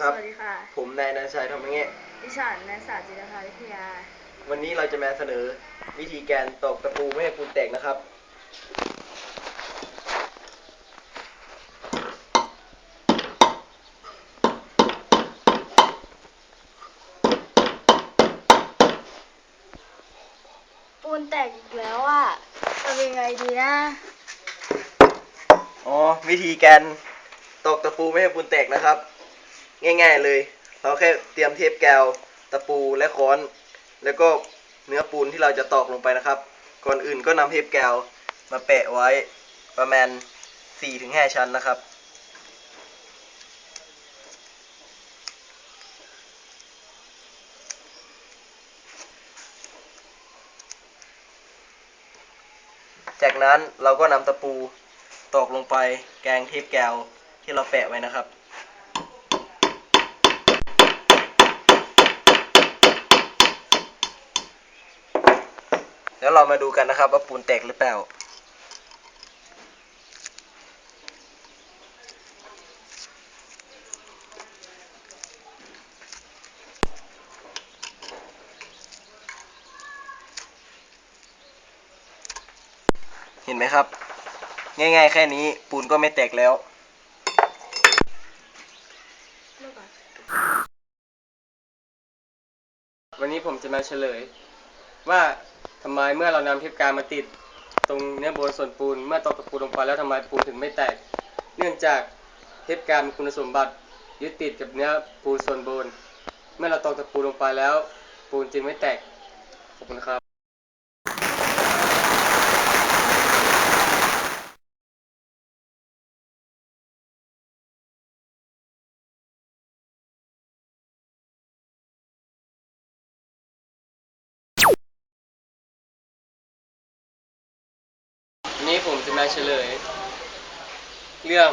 ครับ สวัสดีค่ะ ผมนายนันชัยทองมะเงะดิฉันนางสาวจิรภาวิทยา วันนี้เราจะมาเสนอวิธีการตอกตะปูไม่ให้ปูนแตกนะครับ ปูนแตกอีกแล้วอะทำยังไงดีนะ อ๋อ วิธีการตอกตะปูไม่ให้ปูนแตกนะครับ ง่าย ๆเลย เราแค่เตรียมเทปแกวตะปูและค้อน แล้วก็เนื้อปูนที่เราจะตอกลงไปนะครับ ก่อนอื่นก็นำเทปแกวมาแปะไว้ประมาณ 4-5 ชั้นนะครับจากนั้นเราก็นำตะปูตอกลงไปแกงเทปกวที่เราแปะไว้นะครับ แล้วเรามาดูกันนะครับว่าปูนแตกหรือเปล่า เห็นไหมครับ ง่ายๆ แค่นี้ปูนก็ไม่แตกแล้ววันนี้ผมจะมาเฉลย ว่า ทำไมเมื่อเรานำเทปกาวมาติดตรงเนื้อโบนส่วนปูน เมื่อตอกตะปูลงไปแล้วทำไมปูนถึงไม่แตก เนื่องจากเทปกาวมีคุณสมบัติยึดติดกับเนื้อปูนส่วนบน เมื่อเราตอกตะปูลงไปแล้ว ปูนจึงไม่แตกขอบคุณครับ ผมจะมาเฉลย เรื่อง